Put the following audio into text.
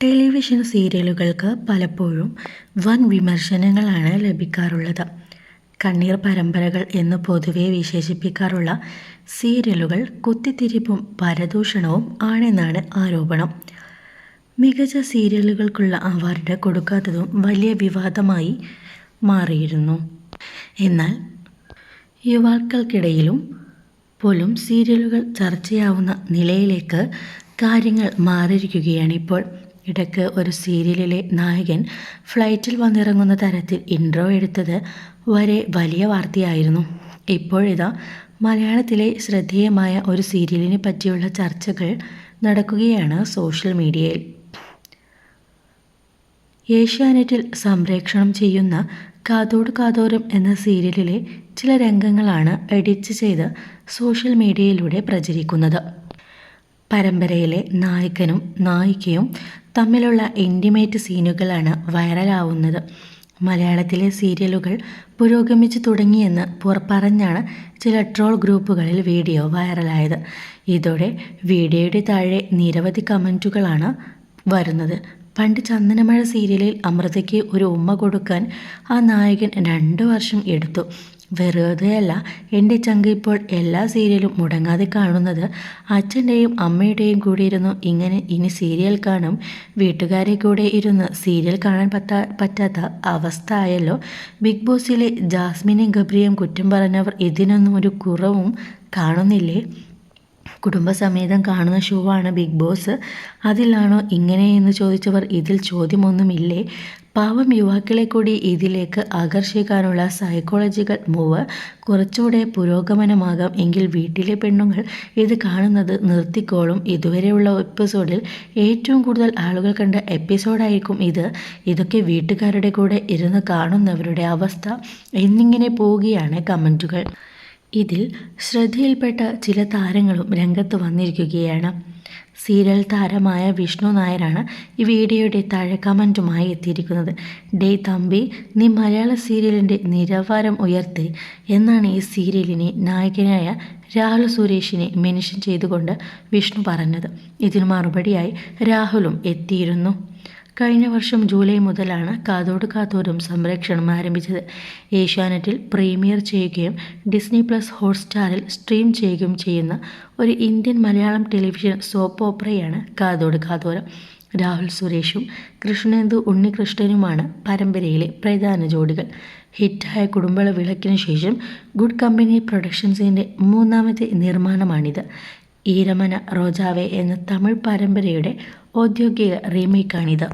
Television സീരിയലുകൾക്ക് പലപ്പോഴും വൻ വിമർശനങ്ങളാണ് ലഭിക്കാറുള്ളത്. കണ്ണീർ പരമ്പരകൾ എന്ന് പൊതുവെ വിശേഷിപ്പിക്കാറുള്ള സീരിയലുകൾ കുത്തിത്തിരിപ്പും പരദൂഷണവും ആണെന്നാണ് ആരോപണം. മികച്ച സീരിയലുകൾക്കുള്ള അവാർഡ് കൊടുക്കാത്തതും വലിയ വിവാദമായി മാറിയിരുന്നു. എന്നാൽ യുവാക്കൾക്കിടയിലും പോലും സീരിയലുകൾ ചർച്ചയാവുന്ന നിലയിലേക്ക് കാര്യങ്ങൾ മാറിയിരിക്കുകയാണിപ്പോൾ ഇടയ്ക്ക് ഒരു സീരിയലിലെ നായകൻ ഫ്ലൈറ്റിൽ വന്നിറങ്ങുന്ന തരത്തിൽ ഇൻട്രോ എടുത്തത് വരെ വലിയ വാർത്തയായിരുന്നു. ഇപ്പോഴിതാ മലയാളത്തിലെ ശ്രദ്ധേയമായ ഒരു സീരിയലിനെ പറ്റിയുള്ള ചർച്ചകൾ നടക്കുകയാണ് സോഷ്യൽ മീഡിയയിൽ. ഏഷ്യാനെറ്റിൽ സംപ്രേക്ഷണം ചെയ്യുന്ന കാതോട് കാതോരം എന്ന സീരിയലിലെ ചില രംഗങ്ങളാണ് എഡിറ്റ് ചെയ്ത് സോഷ്യൽ മീഡിയയിലൂടെ പ്രചരിക്കുന്നത്. പരമ്പരയിലെ നായകനും നായികയും തമ്മിലുള്ള ഇന്റിമേറ്റ് സീനുകളാണ് വൈറലാവുന്നത്. മലയാളത്തിലെ സീരിയലുകൾ പുരോഗമിച്ചു തുടങ്ങിയെന്ന് പുറപ്പറഞ്ഞാണ് ചില ട്രോൾ ഗ്രൂപ്പുകളിൽ വീഡിയോ വൈറലായത്. ഇതോടെ വീഡിയോയുടെ താഴെ നിരവധി കമന്റുകളാണ് വരുന്നത്. പണ്ട് ചന്ദനമഴ സീരിയലിൽ അമൃതയ്ക്ക് ഒരു ഉമ്മ കൊടുക്കാൻ ആ നായകൻ രണ്ട് വർഷം എടുത്തു. വെറുതെയല്ല. എന്റെ ചങ്ക് ഇപ്പോൾ എല്ലാ സീരിയലും മുടങ്ങാതെ കാണുന്നത് അച്ഛന്റെയും അമ്മയുടെയും കൂടെ ഇരുന്നു ഇങ്ങനെ ഇനി സീരിയൽ കാണും. വീട്ടുകാരെ കൂടെ ഇരുന്ന് സീരിയൽ കാണാൻ പറ്റാ പറ്റാത്ത അവസ്ഥ ആയല്ലോ. ബിഗ് ബോസിലെ ജാസ്മിനും ഗബ്രിയും കുറ്റം പറഞ്ഞവർ ഇതിനൊന്നും ഒരു കുറവും കാണുന്നില്ലേ? കുടുംബസമേതം കാണുന്ന ഷോ ആണ് ബിഗ് ബോസ്. അതിലാണോ ഇങ്ങനെയെന്ന് ചോദിച്ചവർ ഇതിൽ ചോദ്യമൊന്നുമില്ലേ? പാവം യുവാക്കളെ കൂടി ഇതിലേക്ക് ആകർഷിക്കാനുള്ള സൈക്കോളജിക്കൽ മൂവ് കുറച്ചുകൂടെ പുരോഗമനമാകാം. എങ്കിൽ വീട്ടിലെ പെണ്ണുങ്ങൾ ഇത് കാണുന്നത് നിർത്തിക്കോളും. ഇതുവരെയുള്ള എപ്പിസോഡിൽ ഏറ്റവും കൂടുതൽ ആളുകൾ കണ്ട എപ്പിസോഡായിരിക്കും ഇത്. ഇതൊക്കെ വീട്ടുകാരുടെ കൂടെ ഇരുന്ന് കാണുന്നവരുടെ അവസ്ഥ എന്നിങ്ങനെ പോവുകയാണ് കമന്റുകൾ ഇതിൽ ശ്രദ്ധയിൽപ്പെട്ട ചില താരങ്ങളും രംഗത്ത് വന്നിരിക്കുകയാണ്. സീരിയൽ താരമായ വിഷ്ണു നായരാണ് ഈ വീഡിയോയുടെ താഴെ കമന്റുമായി എത്തിയിരിക്കുന്നത്. ഡേ തമ്പി നീ മലയാള സീരിയലിന്റെ നിലവാരം ഉയർത്തി എന്നാണ് ഈ സീരിയലിനെ നായകനായ രാഹുൽ സുരേഷിനെ മെൻഷൻ ചെയ്തുകൊണ്ട് വിഷ്ണു പറഞ്ഞത്. ഇതിന് മറുപടിയായി രാഹുലും എത്തിയിരുന്നു. കഴിഞ്ഞ വർഷം ജൂലൈ മുതലാണ് കാതോട് കാതോടും സംരക്ഷണം ആരംഭിച്ചത്. ഏഷ്യാനെറ്റിൽ പ്രീമിയർ ചെയ്യുകയും ഡിസ്നി പ്ലസ് ഹോട്ട്സ്റ്റാറിൽ സ്ട്രീം ചെയ്യുകയും ചെയ്യുന്ന ഒരു ഇന്ത്യൻ മലയാളം ടെലിവിഷൻ സോപ്പ് ഓപ്പറയാണ് കാതോട് കാതോരം. രാഹുൽ സുരേഷും കൃഷ്ണേന്ദു ഉണ്ണികൃഷ്ണനുമാണ് പരമ്പരയിലെ പ്രധാന ജോഡികൾ. ഹിറ്റായ കുടുംബള വിളക്കിന് ശേഷം ഗുഡ് കമ്പനി പ്രൊഡക്ഷൻസിന്റെ മൂന്നാമത്തെ നിർമ്മാണമാണിത്. ഈരമന റോജാവെ എന്ന തമിഴ് പരമ്പരയുടെ ഔദ്യോഗിക റീമേക്കാണിത്.